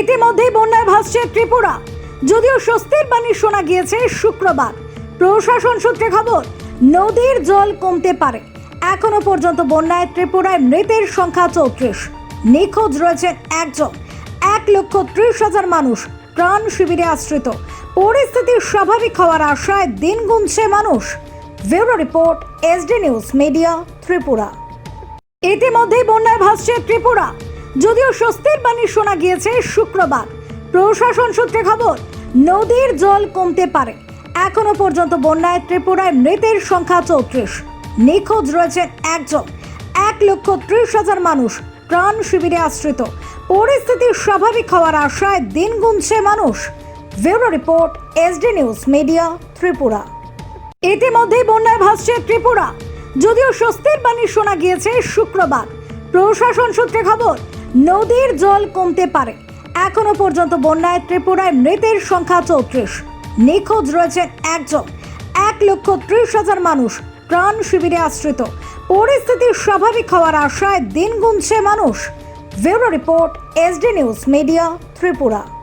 ইতিমধ্যেই বন্যায় ভাসছে ত্রিপুরা। যদিও স্বস্তির বাণী শোনা গিয়েছে শুক্রবার। প্রশাসন সূত্রে খবর, নদীর জল কমতে পারে। এখনও পর্যন্ত বন্যায় ত্রিপুরায় মৃতের সংখ্যা চৌত্রিশ। নিখোঁজ রয়েছেন একজন। এক লক্ষ ত্রিশ হাজার মানুষ প্রাণ শিবিরে আশ্রিত। পরিস্থিতি স্বাভাবিক হওয়ার আশায় দিন গুনছে মানুষ। Bureau report SD news media, Tripura. ইতিমধ্যেই বন্যায় ভাসছে ত্রিপুরা। যদিও স্বস্তির বাণী শোনা গিয়েছে শুক্রবার। প্রশাসন সূত্রে খবর, নদীর জল কমতে পারে। এখনও পর্যন্ত বন্যায় ত্রিপুরায় মৃতের সংখ্যা চৌত্রিশ। নিখোঁজ রয়েছেন একজন। এক লক্ষ ত্রিশ হাজার মানুষ প্রাণ শিবিরে আশ্রিত। পরিস্থিতি স্বাভাবিক হওয়ার আশায় দিন গুনছে মানুষ। Bureau report, SD news media, Tripura. ইতিমধ্যেই বন্যায় ভাসছে ত্রিপুরা। যদিও স্বস্তির বাণী শোনা গিয়েছে শুক্রবার। প্রশাসন সূত্রে খবর নদীর জল কমতে পারে। এখনও পর্যন্ত বন্যায় ত্রিপুরায় মৃতের সংখ্যা চৌত্রিশ। নিখোঁজ রয়েছে একজন। এক লক্ষ ত্রিশ হাজার মানুষ প্রাণ শিবিরে আশ্রিত। পরিস্থিতি স্বাভাবিক হওয়ার আশায় দিন গুনছে মানুষ। Bureau report SD news, media, Tripura.